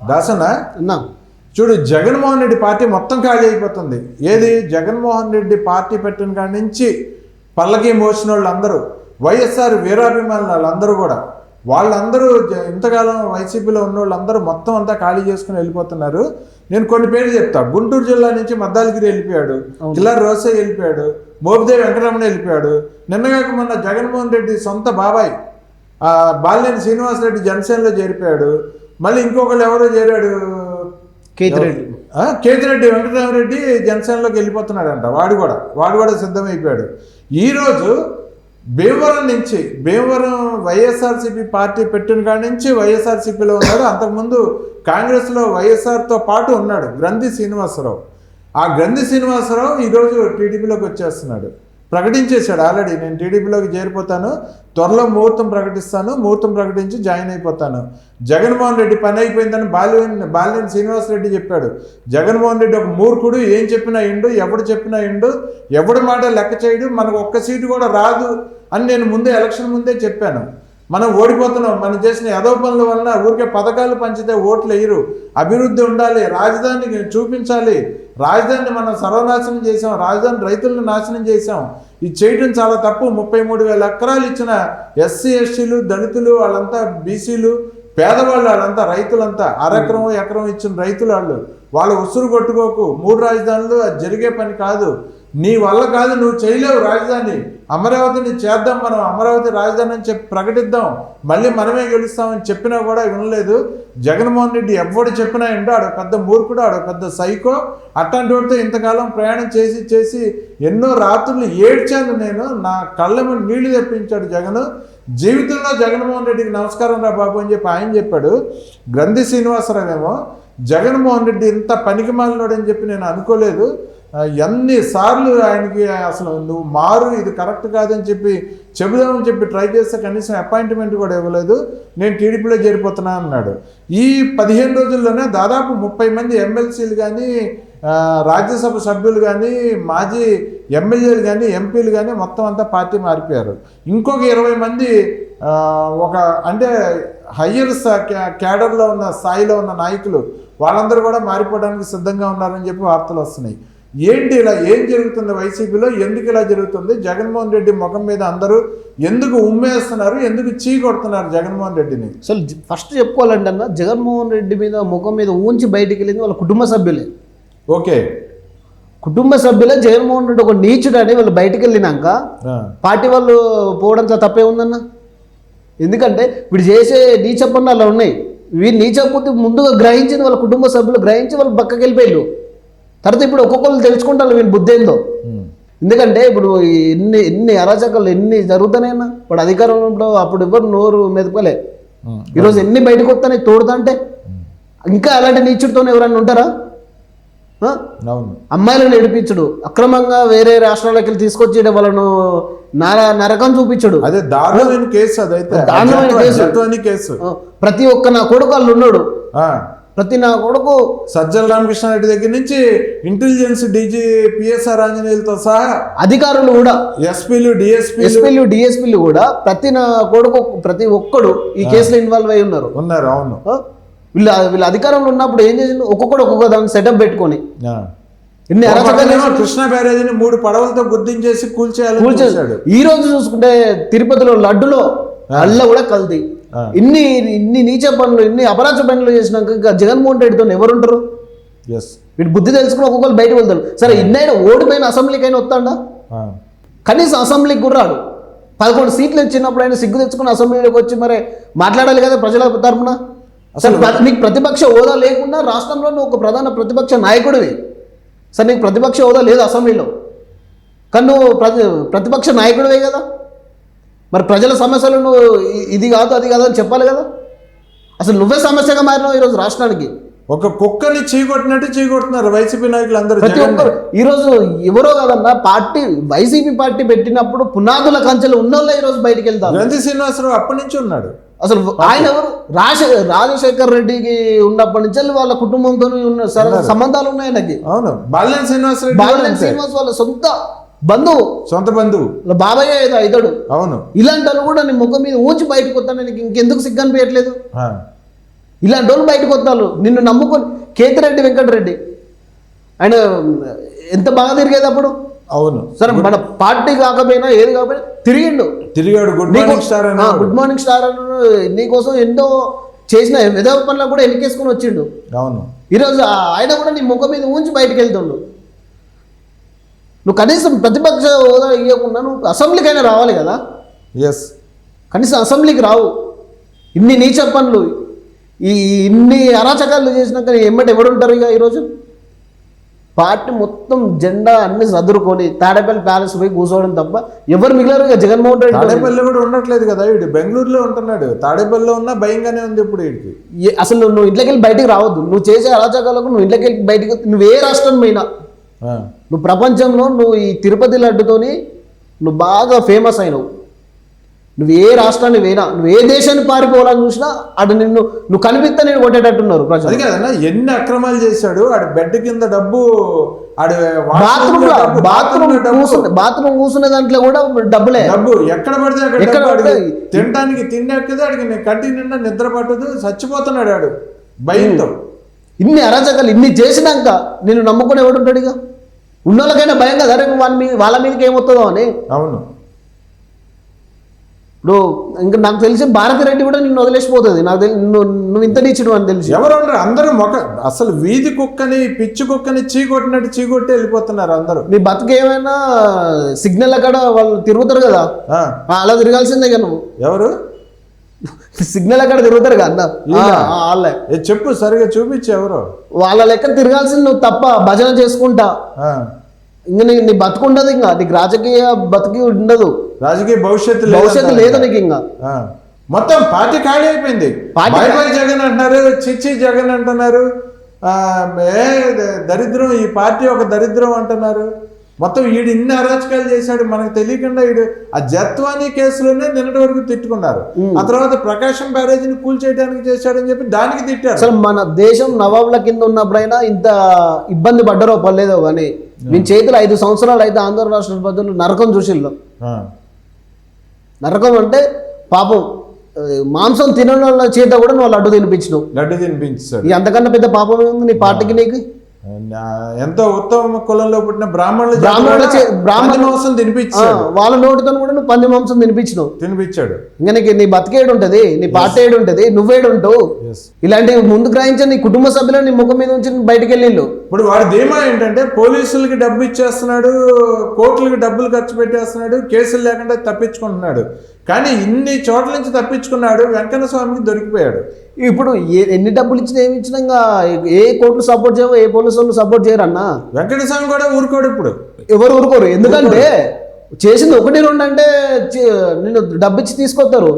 దాసన అన్నా. చూడు జగన్మోహన్ రెడ్డి పార్టీ మొత్తం ఖాళీ అయిపోతుంది. ఏది? జగన్మోహన్ రెడ్డి పార్టీ పెట్టిన కాడి నుంచి పల్లకి మోసిన వాళ్ళందరూ వైఎస్ఆర్ వీరాభిమానులు వాళ్ళందరూ కూడా వాళ్ళందరూ ఇంతకాలం వైసీపీలో ఉన్న వాళ్ళందరూ మొత్తం అంతా ఖాళీ చేసుకుని వెళ్ళిపోతున్నారు. నేను కొన్ని పేర్లు చెప్తా. గుంటూరు జిల్లా నుంచి మద్దాలగిరి వెళ్ళిపోయాడు. కిల్లర్ రోసే వెళ్ళిపోయాడు. మోపిదేవి వెంకటరమణ వెళ్ళిపోయాడు. నిన్నగాక మొన్న జగన్మోహన్ రెడ్డి సొంత బాబాయ్ ఆ, బాలినేని శ్రీనివాసరెడ్డి జనసేనలో చేరిపోయాడు. మళ్ళీ ఇంకొకళ్ళు ఎవరో చేరాడు? కేతిరెడ్డి కేతిరెడ్డి వెంకటరామరెడ్డి జనసేనలోకి వెళ్ళిపోతున్నాడంట. వాడు కూడా వాడు కూడా సిద్ధమైపోయాడు ఈరోజు భీమవరం నుంచి భీమవరం వైఎస్ఆర్సీపీ పార్టీ పెట్టిన కాడి నుంచి వైఎస్ఆర్సీపీలో ఉన్నాడు. అంతకుముందు కాంగ్రెస్లో వైఎస్ఆర్తో పాటు ఉన్నాడు గ్రంథి శ్రీనివాసరావు. ఆ గ్రంథి శ్రీనివాసరావు ఈరోజు టీడీపీలోకి వచ్చేస్తున్నాడు. ప్రకటించేశాడు ఆల్రెడీ. నేను టీడీపీలోకి చేరిపోతాను త్వరలో ముహూర్తం ప్రకటిస్తాను ముహూర్తం ప్రకటించి జాయిన్ అయిపోతాను. జగన్మోహన్ రెడ్డి పని అయిపోయిందని బాలినేని బాలినేని శ్రీనివాసరెడ్డి చెప్పాడు. జగన్మోహన్ రెడ్డి ఒక మూర్ఖుడు ఏం చెప్పినా ఇండు ఎవడు చెప్పినా ఇండు ఎవడి మాట లెక్క చేయడు మనకు ఒక్క సీటు కూడా రాదు అని నేను ముందే ఎలక్షన్ ముందే చెప్పాను. మనం ఓడిపోతున్నాం మనం చేసిన యదవ పనుల వలన ఊరికే పథకాలు పంచితే ఓట్లు వేయరు. అభివృద్ధి ఉండాలి రాజధాని చూపించాలి. రాజధానిని మనం సర్వనాశనం చేసాం రాజధాని రైతులను నాశనం చేసాం ఇది చేయడం చాలా తప్పు. ముప్పై మూడు వేల ఎకరాలు ఇచ్చిన ఎస్సీ ఎస్టీలు దళితులు వాళ్ళంతా బీసీలు పేదవాళ్ళు వాళ్ళంతా రైతులంతా అరెకరం ఎకరం ఇచ్చిన రైతులు వాళ్ళు. వాళ్ళ ఉసురు కొట్టుకోకు. మూడు రాజధానులు అది జరిగే పని కాదు. నీ వల్ల కాదు నువ్వు చేయలేవు రాజధాని. అమరావతిని చేద్దాం మనం అమరావతి రాజధాని అని చెప్పి ప్రకటిద్దాం. మళ్ళీ మనమే గెలుస్తామని చెప్పినా కూడా వినలేదు. జగన్మోహన్ రెడ్డి ఎవడు చెప్పినా ఏంటో ఆడ పెద్ద మూర్ఖుడు ఆడ పెద్ద సైకో. అట్లాంటి వాడితో ఇంతకాలం ప్రయాణం చేసి చేసి ఎన్నో రాత్రులు ఏడ్చాను నేను. నా కళ్ళ మీద నీళ్ళు తెప్పించాడు జగన్. జీవితంలో జగన్మోహన్ రెడ్డికి నమస్కారం రా బాబు అని చెప్పి ఆయన చెప్పాడు. గ్రంథి శ్రీనివాసరావు ఏమో జగన్మోహన్ రెడ్డి ఇంత పనికి అని చెప్పి నేను అనుకోలేదు. ఎన్నిసార్లు ఆయనకి అసలు నువ్వు మారు ఇది కరెక్ట్ కాదని చెప్పి చెబుదామని చెప్పి ట్రై చేస్తే కనీసం అపాయింట్మెంట్ కూడా ఇవ్వలేదు. నేను టీడీపీలో చేరిపోతున్నా అన్నాడు. ఈ పదిహేను రోజుల్లోనే దాదాపు ముప్పై మంది ఎమ్మెల్సీలు కానీ రాజ్యసభ సభ్యులు కానీ మాజీ ఎమ్మెల్యేలు కానీ ఎంపీలు కానీ మొత్తం అంతా పార్టీ మారిపోయారు. ఇంకొక ఇరవై మంది ఒక అంటే హయ్యర్ క్యాడర్లో ఉన్న స్థాయిలో ఉన్న నాయకులు వాళ్ళందరూ కూడా మారిపోవడానికి సిద్ధంగా ఉన్నారని చెప్పి వార్తలు వస్తున్నాయి. ఏంటి ఇలా ఏం జరుగుతుంది వైసీపీలో? ఎందుకు ఇలా జరుగుతుంది? జగన్మోహన్ రెడ్డి ముఖం మీద అందరూ ఎందుకు ఉమ్మేస్తున్నారు? ఎందుకు చీ కొడుతున్నారు జగన్మోహన్ రెడ్డిని? అసలు ఫస్ట్ చెప్పుకోవాలంటే అన్న జగన్మోహన్ రెడ్డి మీద ముఖం మీద ఊంచి బయటికి వెళ్ళింది వాళ్ళ కుటుంబ సభ్యులే. ఓకే. కుటుంబ సభ్యులే జగన్మోహన్ రెడ్డి ఒక నీచుడు అని వాళ్ళు బయటికి వెళ్ళినాక పార్టీ వాళ్ళు పోవడంతో తప్పే ఉందన్న. ఎందుకంటే వీడు చేసే నీచ పనులు అలా ఉన్నాయి. వీళ్ళు నీచ బుద్ధి ముందుగా గ్రహించింది వాళ్ళ కుటుంబ సభ్యులు గ్రహించి వాళ్ళు పక్కకి వెళ్ళిపోయారు తర్వాత ఇప్పుడు ఒక్కొక్కరు తెలుసుకుంటారు వీళ్ళ బుద్ధి ఏందో. ఎందుకంటే ఇప్పుడు ఎన్ని ఎన్ని అరాచకాలు ఎన్ని జరుగుతున్నాయన్నా ఇప్పుడు అధికారంలో అప్పుడు ఎవరు నోరు మెదపలే ఈరోజు ఎన్ని బయటకు వస్తాయి తోడుతుంటే ఇంకా అలాంటి నీచుడితో ఎవరైనా ఉంటారా? అమ్మాయిలను నడిపించడు అక్రమంగా వేరే రాష్ట్రాలకి వెళ్ళి తీసుకొచ్చి వాళ్ళను నర నరకం చూపించడు. అదే దారుణమైన కేసు అదైతే. దారుణమైన కేసు. ప్రతి ఒక్క నా కొడుకు వాళ్ళు ఉన్నాడు ప్రతి నా కొడుకు సజ్జల రామకృష్ణారెడ్డి దగ్గర నుంచి ఇంటెలిజెన్స్ డీజీ పిఎస్ఆర్ ఆంజనేయులతో సహా అధికారులు కూడా ఎస్పీలు డిఎస్పీలు ఎస్పీలు డిఎస్పీలు కూడా ప్రతి నా కొడుకు ప్రతి ఒక్కడు ఈ కేసులో ఇన్వాల్వ్ అయి ఉన్నారు. ఉన్నారు అవును? వీళ్ళ వీళ్ళ అధికారంలో ఉన్నప్పుడు ఏం చేసిండు? ఒక్కొక్కడు ఒక్కొక్క దాన్ని సెటప్ పెట్టుకొని. చేసిండు. కృష్ణా బ్యారేజీని మూడు పడవలతో గుర్తించేసి కూల్చేయాలని కూల్చేసి చూశాడు. ఈ రోజు చూసుకుంటే తిరుపతిలో లడ్డులో అల్ల కూడా కల్తీ. ఇన్ని ఇన్ని నీచ పనులు ఇన్ని అపరాచ పనులు చేసినాక ఇంకా జగన్మోహన్ రెడ్డితో ఎవరుంటారు? ఎస్ వీడు బుద్ధి తెలుసుకుని ఒక్కొక్కరు బయటకు వెళ్తారు. సరే ఇన్నైనా ఓడిపోయిన అసెంబ్లీకి అయినా వస్తాడా కనీసం అసెంబ్లీకి కూడా రాడు పదకొండు సీట్లు ఇచ్చినప్పుడు ఆయన సిగ్గు తెచ్చుకుని అసెంబ్లీలోకి వచ్చి మరి మాట్లాడాలి కదా ప్రజల తరపున? అసలు నీకు ప్రతిపక్ష హోదా లేకుండా రాష్ట్రంలో నువ్వు ఒక ప్రధాన ప్రతిపక్ష నాయకుడివి. సరే నీకు ప్రతిపక్ష హోదా లేదు అసెంబ్లీలో. కానీ నువ్వు ప్రతి ప్రతిపక్ష నాయకుడివే కదా? మరి ప్రజల సమస్యలు నువ్వు ఇ- ఇది కాదు అది కాదు అని చెప్పాలి కదా? అసలు నువ్వే సమస్యగా మారినావు ఈరోజు రాష్ట్రానికి. ఒక కుక్కని చీకొట్టినట్టు చీకొడుతున్నారు వైసీపీ నాయకులు అందరూ ప్రతి. ఒక్కరు. ఈరోజు ఎవరో కాదన్నా పార్టీ వైసీపీ పార్టీ పెట్టినప్పుడు పునాదుల కంచెలు ఉన్నోళ్ళే ఈరోజు బయటికి వెళ్తారు. గ్రంథి శ్రీనివాసరావు అప్పటి నుంచి ఉన్నాడు. అసలు ఆయన ఎవరు? రాజ రాజశేఖర్ రెడ్డికి ఉన్నప్పటి నుంచి వాళ్ళ కుటుంబంతో ఉన్న సంబంధాలు ఉన్నాయి ఆయనకి. అవును. బాలినేని కూడా బాలినేని అంతే. శ్రీనివాస్ వాళ్ళ సొంత బంధువు. సొంత బంధువు. బాబాయ్ ఏదో ఇతడు అవును. ఇలాంటి వాళ్ళు కూడా నీ ముఖం మీద ఊంచి బయటకు వస్తాను నీకు ఇంకెందుకు సిగ్గు అనిపించట్లేదు. ఇలాంటి వాళ్ళు బయటకు వస్తారు నిన్ను నమ్ముకొని కేతిరెడ్డి వెంకటరెడ్డి. ఆయన ఎంత బాగా తిరిగేది అప్పుడు? అవును. సరే మన పార్టీ కాకపోయినా ఏది కాకపోయినా తిరిగిండు. తిరిగాడు. Good morning star good morning star నీకోసం ఎన్నో చేసిన విధవ పనులకు కూడా ఎన్నికేసుకొని వచ్చిండు. అవును. ఈరోజు ఆయన కూడా నీ ముఖం మీద ఉంచి బయటకు వెళ్తుండు. నువ్వు కనీసం ప్రతిపక్ష హోదా ఇవ్వకుండా నువ్వు అసెంబ్లీకైనా రావాలి కదా? ఎస్ కనీసం అసెంబ్లీకి రావు. ఇన్ని నీచ పనులు ఈ ఇన్ని అరాచకాలు చేసినాక ఎమ్మటి ఎవడుంటారు ఇక ఈరోజు? పార్టీ మొత్తం జెండా అన్ని సదురుకొని తాడేపల్లి ప్యాలెస్ పోయి కూర్చోవడం తప్ప ఎవరు మిగిలారు ఇక జగన్మోహన్ రెడ్డి తాడేపల్లి కూడా ఉండట్లేదు కదా వీడు. బెంగళూరులో ఉంటున్నాడు. తాడేపల్లిలో ఉన్నా భయంగానే ఉంది ఇప్పుడు వీడికి. అసలు నువ్వు ఇంట్లోకి వెళ్ళి బయటికి రావద్దు. నువ్వు చేసే అరాచకాలకు నువ్వు ఇంట్లోకి వెళ్ళి బయటికి నువ్వు ఏ రాష్ట్రం పోయినా నువ్వు ప్రపంచంలో నువ్వు ఈ తిరుపతి లడ్డుతోని నువ్వు బాగా ఫేమస్ అయినావు. నువ్వు ఏ రాష్ట్రాన్ని పోయినా నువ్వు ఏ దేశాన్ని పారిపోవాలని చూసినా అటు నిన్ను నువ్వు కనిపిస్తే నేను కొట్టేటట్టున్నారు అది ప్రజలు కదన్నా ఎన్ని అక్రమాలు చేశాడు ఆడు బెడ్ కింద డబ్బు ఆడు బాత్రూమ్ బాత్రూమ్ bathroom లో డబ్బు, కూర్చునే బాత్రూమ్ కూర్చునే దాంట్లో కూడా డబ్బులే. డబ్బు ఎక్కడ పడితే అక్కడ ఎక్కడ పడితే తినడానికి తిండి ఎక్కదు ఆడికి కంటి నిండా నిద్ర పట్టదు చచ్చిపోతున్నాడు ఆడు. భయంతో. ఇన్ని అరాచకాలు ఇన్ని చేసినాక నేను నమ్ముకుని ఎవడుంటాడు ఇక. ఉన్నోళ్ళకైనా భయం కదా? రేపు వాళ్ళ మీద వాళ్ళ మీదకి ఏమొస్తుందో అని. అవును. ఇప్పుడు ఇంకా నాకు తెలిసి భారతి రెడ్డి కూడా నిన్ను వదిలేసిపోతుంది. నాకు తెలిసి నువ్వు నువ్వు ఇంత నీచుడు అని తెలిసి. ఎవరు ఉండరు అందరూ మొక అసలు వీధి కుక్కని పిచ్చి కుక్కని చీకొట్టినట్టు చీకొట్టి వెళ్ళిపోతున్నారు అందరూ. నీ బతుకు ఏమైనా సిగ్నల్ అక్కడ వాళ్ళు తిరుగుతారు కదా? అలా తిరగాల్సిందే కదా నువ్వు. ఎవరు? సిగ్నల్ అక్కడ తిరుగుతారు కదా వాళ్ళే. చెప్పు సరిగా చూపించు ఎవరు? వాళ్ళ లెక్క తిరగాల్సింది నువ్వు తప్ప భజన చేసుకుంటా. ఆ, ఇంక నీ నీ బతుకు ఉండదు ఇంకా. నీకు రాజకీయ బతికి ఉండదు. రాజకీయ భవిష్యత్తు. భవిష్యత్తు లేదు నీకు ఇంకా. మొత్తం పార్టీ ఖాళీ అయిపోయింది. పార్టీ జగన్ అంటున్నారు చిచ్చి జగన్ అంటున్నారు ఏ దరిద్రం ఈ పార్టీ ఒక దరిద్రం అంటున్నారు. మొత్తం ఈడు ఇన్ని అరాచకాలు చేశాడు మనకు తెలియకుండా ఈడు ఆ జత్వానీ కేసులోనే నిన్నటి వరకు తిట్టుకున్నారు. ఆ తర్వాత ప్రకాశం బ్యారేజీని కూల్చేయడానికి చేశాడని చెప్పి దానికి తిట్టారు. అసలు మన దేశం నవాబుల కింద ఉన్నప్పుడైనా ఇంత ఇబ్బంది పడ్డారో పర్లేదో కానీ మీ చేతులు ఐదు సంవత్సరాలు అయితే ఆంధ్ర రాష్ట్ర ప్రజలు నరకం ఆ, నరకం అంటే పాపం మాంసం వాళ్ళ చేత కూడా నువ్వు లడ్డు తినిపించినావు. లడ్డు తినిపించాడు. ఈ అంతకన్నా పెద్ద పాపం ఏముంది నీ పార్టీకి నీకు? ఎంతో ఉత్తమ కులంలో పుట్టిన బ్రాహ్మణులు బ్రాహ్మణుల బ్రాహ్మణ- మాంసం తినిపించాడు వాళ్ళ నోటితో కూడా నువ్వు పంది మాంసం తినిపించినావు. తినిపించాడు. ఇంకా నీకు నీ బతికేడు ఉంటుంది నీ పార్టీ ఏడు ఉంటుంది నువ్వేడు ఉంటావు ఇలాంటివి ముందు గ్రహించిన నీ కుటుంబ సభ్యులు నీ ముఖం మీద ఉంచి బయటికి వెళ్ళిళ్ళు ఇప్పుడు వాడి ధీమా ఏంటంటే పోలీసులకి డబ్బు ఇచ్చేస్తున్నాడు కోర్టులకి డబ్బులు ఖర్చు పెట్టేస్తున్నాడు కేసులు లేకుండా తప్పించుకుంటున్నాడు. కానీ ఇన్ని చోట్ల నుంచి తప్పించుకున్నాడు వెంకన్న స్వామికి దొరికిపోయాడు. ఇప్పుడు ఏ ఎన్ని డబ్బులు ఇచ్చినా ఏమి ఇచ్చినా ఏ కోర్టులు సపోర్ట్ చేయవో ఏ పోలీసు వాళ్ళు సపోర్ట్ చేయరన్నా? వెంకట స్వామి కూడా ఊరుకోడు ఇప్పుడు. ఎవరు ఊరుకోరు? ఎందుకంటే చేసింది ఒకటి రెండు అంటే నిన్ను డబ్బు ఇచ్చి తీసుకొస్తారు.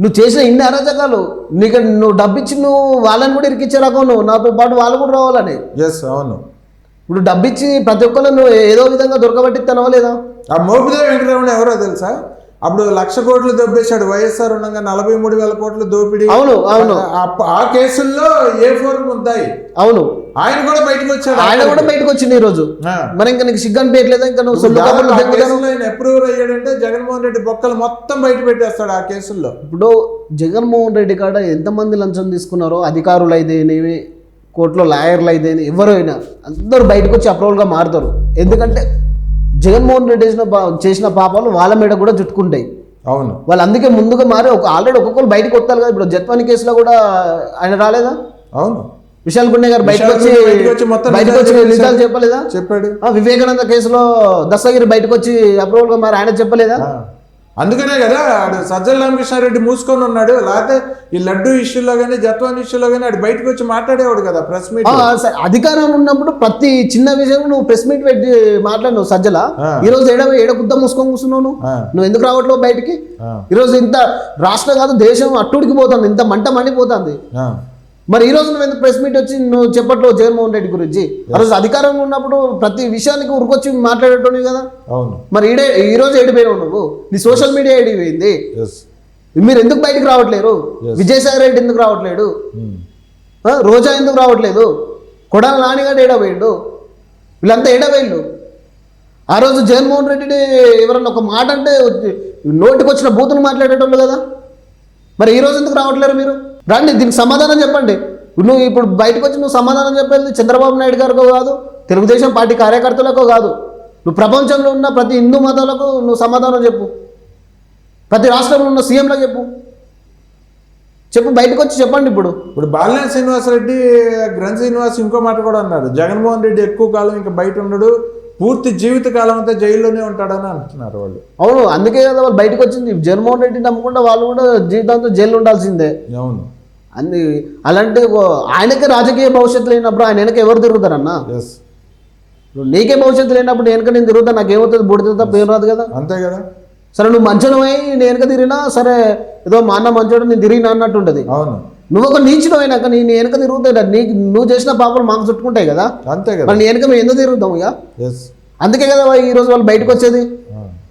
నువ్వు చేసిన ఇన్ని అరాచకాలు నీకు నువ్వు డబ్బు ఇచ్చి నువ్వు వాళ్ళని కూడా ఇరికిచ్చే రకం నువ్వు నాతో పాటు వాళ్ళు కూడా రావాలని. ఎస్ అవును. ఇప్పుడు డబ్బు ఇచ్చి ప్రతి ఒక్కరు నువ్వు ఏదో విధంగా దొరకబట్టిస్తానవా లేదా? ఆ మోపిదేవి వెంకటరమణ ఎవరో తెలుసా? అప్పుడు లక్ష కోట్లు దొబ్బేశాడు. వైఎస్ఆర్ ఉండగా నలభై మూడు వేల కోట్లు దోపిడీ. అవును అవును. ఆ- ఆ కేసుల్లో ఏ ఫోర్ ముద్దాయి అవును. ఆయన కూడా బయటకు వచ్చాడు ఆయన కూడా బయటకు వచ్చింది ఈరోజు ఆ. మరి ఇంకా నీకు సిగ్గు అనిపించట్లేదా? ఇంకా నువ్వు కేసులో ఆయన అప్రూవర్ అయ్యాడంటే జగన్మోహన్ రెడ్డి బొక్కలు మొత్తం బయట పెట్టేస్తాడు ఆ కేసుల్లో. ఇప్పుడు జగన్మోహన్ రెడ్డి కాడ ఎంతమంది లంచం తీసుకున్నారో అధికారులు అయితేనేమి కోర్టులో లాయర్లు అయితేనే ఎవరైనా అందరూ బయటకు వచ్చి అప్రూవల్గా మారుతారు. ఎందుకంటే జగన్మోహన్ రెడ్డి చేసిన చేసిన పాపాలు వాళ్ళ మీద కూడా చుట్టుకుంటాయి. అవును. వాళ్ళు అందుకే ముందుగా మారి ఒక ఆల్రెడీ ఒక్కొక్కరు బయటకు వస్తారు కదా. ఇప్పుడు జత్వాని కేసులో కూడా ఆయన రాలేదా? అవును. విశాల్ గుండే గారు బయటకు వచ్చి బయటకు వచ్చి నిజాలు చెప్పలేదా? చెప్పాడు. ఆ, వివేకానంద కేసులో దస్తగిరి బయటకు వచ్చి అప్రూవల్గా మరి ఆయన చెప్పలేదా. అందుకనే కదా ఆడు సజ్జల రామకృష్ణారెడ్డి మూసుకొని ఉన్నాడు. లేకపోతే ఈ లడ్డు ఇష్యూలో కానీ జత్వాన్ ఇష్యూలో కానీ ఆడు బయటకు వచ్చి మాట్లాడేవాడు కదా ప్రెస్ మీట్ అధికారం ఉన్నప్పుడు ప్రతి చిన్న విషయం నువ్వు ప్రెస్ మీట్ పెట్టి మాట్లాడినావు సజ్జల. ఈ రోజు ఏడ ఏడ గుద్ద మూసుకొని కూర్చున్నావు నువ్వు? ఎందుకు రావట్లేవు బయటికి? ఆ. ఈ రోజు ఇంత రాష్ట్రం కాదు దేశం అట్టుడికి పోతుంది. ఇంత మంట మండిపోతుంది. మరి ఈ రోజు నువ్వు ఎందుకు ప్రెస్ మీట్ వచ్చి నువ్వు చెప్పట్లేవు జగన్మోహన్ రెడ్డి గురించి? ఆ రోజు అధికారంలో ఉన్నప్పుడు ప్రతి విషయానికి ఉరికొచ్చి మాట్లాడేటోని కదా? అవును. మరి ఈడే ఈ రోజు ఏడిపోయినావు నువ్వు? నీ సోషల్ మీడియా ఏడిపోయింది. మీరు ఎందుకు బయటికి రావట్లేరు? విజయసాయి రెడ్డి ఎందుకు రావట్లేడు? ఆ, రోజా ఎందుకు రావట్లేదు? కొడాల నానిగాడు ఏడవేయండు వీళ్ళంతా ఏడవేయండు ఆ రోజు జగన్మోహన్ రెడ్డిని ఎవరన్నా ఒక మాట అంటే నోటికి వచ్చిన బూతులు మాట్లాడేటోళ్ళు కదా? మరి ఈ రోజు ఎందుకు రావట్లేరు మీరు? రండి దీనికి సమాధానం చెప్పండి. నువ్వు ఇప్పుడు బయటకు వచ్చి నువ్వు సమాధానం చెప్పేది చంద్రబాబు నాయుడు గారికో కాదు తెలుగుదేశం పార్టీ కార్యకర్తలకో కాదు. నువ్వు ప్రపంచంలో ఉన్న ప్రతి హిందూ మతాలకు నువ్వు సమాధానం చెప్పు. ప్రతి రాష్ట్రంలో ఉన్న సీఎంలకు చెప్పు. చెప్పు బయటకు వచ్చి చెప్పండి ఇప్పుడు. ఇప్పుడు బాలినేని శ్రీనివాసరెడ్డి గ్రంథ శ్రీనివాస్ ఇంకో మాట కూడా అన్నారు. జగన్మోహన్ రెడ్డి ఎక్కువ కాలం ఇంకా బయట ఉండడు పూర్తి జీవిత కాలం అంతా జైల్లోనే ఉంటాడని అంటున్నారు వాళ్ళు. అవును అందుకే కదా వాళ్ళు బయటకు వచ్చింది. జగన్మోహన్ రెడ్డి నమ్ముకుంటే వాళ్ళు కూడా జీవితాంతం జైలు ఉండాల్సిందే. అవును. అన్ని అలాంటి ఆయనకే రాజకీయ భవిష్యత్తు లేనప్పుడు ఆయన వెనక ఎవరు తిరుగుతారన్నా ఇప్పుడు నీకే భవిష్యత్తు లేనప్పుడు వెనక నేను తిరుగుతా నాకు ఏమవుతుంది బుడితే తప్ప ఏం రాదు కదా. అంతే కదా. సరే నువ్వు మంచోడమై నేను వెనక తిరిగినా సరే ఏదో మా అన్న మంచోడు నేను తిరిగినా అన్నట్టు ఉంటుంది. అవును. నువ్వు ఒక నీచుడు అయినాక నేను వెనక తిరుగుతాయి నీకు నువ్వు చేసిన పాపలు మాకు చుట్టుకుంటాయి కదా. అంతే కదా. మరి వెనక మేము ఎందుకు తిరుగుతాం ఇక? ఎస్ అందుకే కదా ఈ రోజు వాళ్ళు బయటకు వచ్చేది.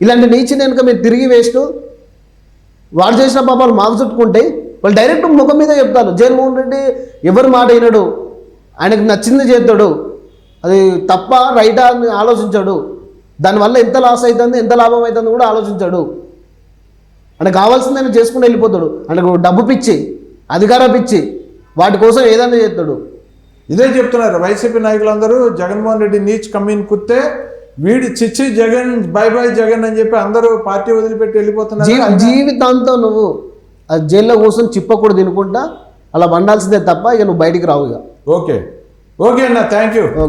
ఇలాంటి నీచిన వెనక మీరు తిరిగి వేస్ట్. వాడు చేసిన పాపాలు మాకు చుట్టుకుంటే వాళ్ళు డైరెక్ట్ ముఖం మీద చెప్తారు. జగన్మోహన్ రెడ్డి ఎవరి మాట వినడు. ఆయనకు నచ్చింది చేస్తాడు. అది తప్ప రైటా అని ఆలోచించాడు. దానివల్ల ఎంత లాస్ అవుతుంది ఎంత లాభం అవుతుంది కూడా ఆలోచించాడు. ఆయనకు కావాల్సింది ఆయన చేసుకుని వెళ్ళిపోతాడు. ఆయనకు డబ్బు పిచ్చి అధికార పిచ్చి వాటి కోసం ఏదైనా చేస్తాడు. ఇదే చెప్తున్నారు వైసీపీ నాయకులందరూ జగన్మోహన్ రెడ్డి నీచ్ కమ్మీని కుత్తే వీడి చిచ్చి జగన్ బై బై జగన్ అని చెప్పి అందరూ పార్టీ వదిలిపెట్టి వెళ్ళిపోతున్నారు. జీవితాంతం నువ్వు ఆ జైల్లో కూర్చొని చిప్పకూడ తినుకుంటా అలా వండాల్సిందే తప్ప ఇక నువ్వు బయటికి రావు ఇక. ఓకే. ఓకే అన్న థ్యాంక్ యూ